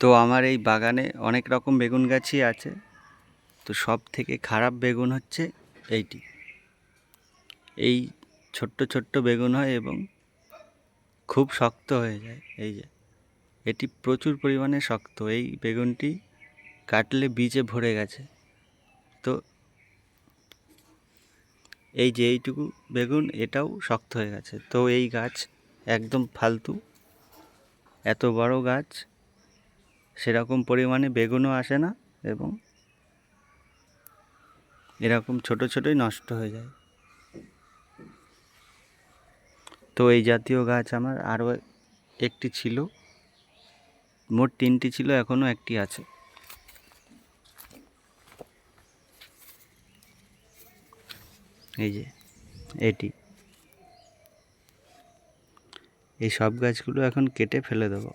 তো আমার এই বাগানে অনেক রকম বেগুন গাছই আছে। তো সব থেকে খারাপ বেগুন হচ্ছে এইটি। এই ছোট্ট ছোট্ট বেগুন হয় এবং খুব শক্ত হয়ে যায়। এই যে, এটি প্রচুর পরিমাণে শক্ত। এই বেগুনটি কাটলে বীজে ভরে গেছে। তো এই যে এইটুকু বেগুন, এটাও শক্ত হয়ে গেছে। তো এই গাছ একদম ফালতু। এত বড় গাছ সেরকম পরিমাণে বেগুনও আসে না এবং এরকম ছোট ছোটই নষ্ট হয়ে যায়। তো এই জাতীয় গাছ আমার আরও একটি ছিল, মোট তিনটি ছিল, এখনও একটি আছে। এই যে এটি। এই সব গাছগুলো এখন কেটে ফেলে দেবো।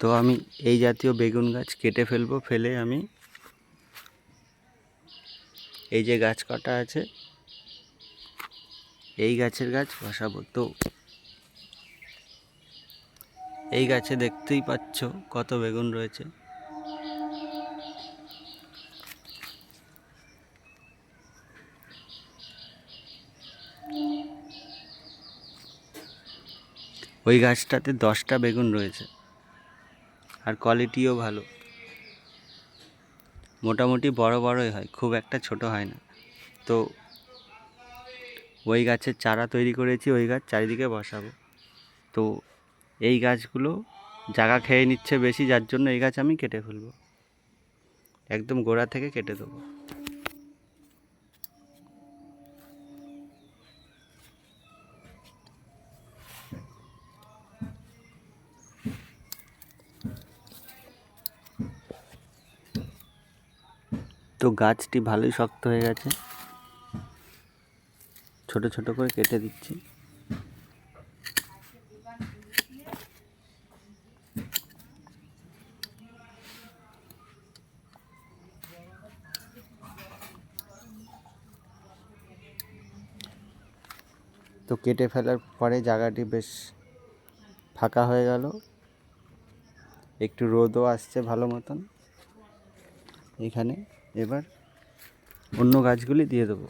তো আমি এই জাতীয় বেগুন গাছ কেটে ফেলব, ফেলে আমি এই যে গাছ কটা আছে, এই গাছের গাছ বসাবো। তো এই গাছে দেখতেই পাচ্ছ কত বেগুন রয়েছে। ওই গাছটাতে দশটা বেগুন রয়েছে। আর কোয়ালিটিও ভালো। মোটামুটি বড় বড়ই হয়, খুব একটা ছোট হয় না। তো ওই গাছের চারা তৈরি করেছি, ওই গাছ চারিদিকে বসাবো। তো এই গাছগুলো জায়গা খেয়ে নিচ্ছে বেশি, যার জন্য এই গাছ আমি কেটে ফেলব। একদম গোড়া থেকে কেটে দেবো। তো গাছটি ভালোই শক্ত হয়ে গেছে। ছোট ছোট করে কেটে দিচ্ছি। তো কেটে ফেলার পরে জায়গাটি বেশ ফাঁকা হয়ে গেল। একটু রোদও আসছে ভালো মতন এখানে। এবার অন্য গাছগুলি দিয়ে দেবো।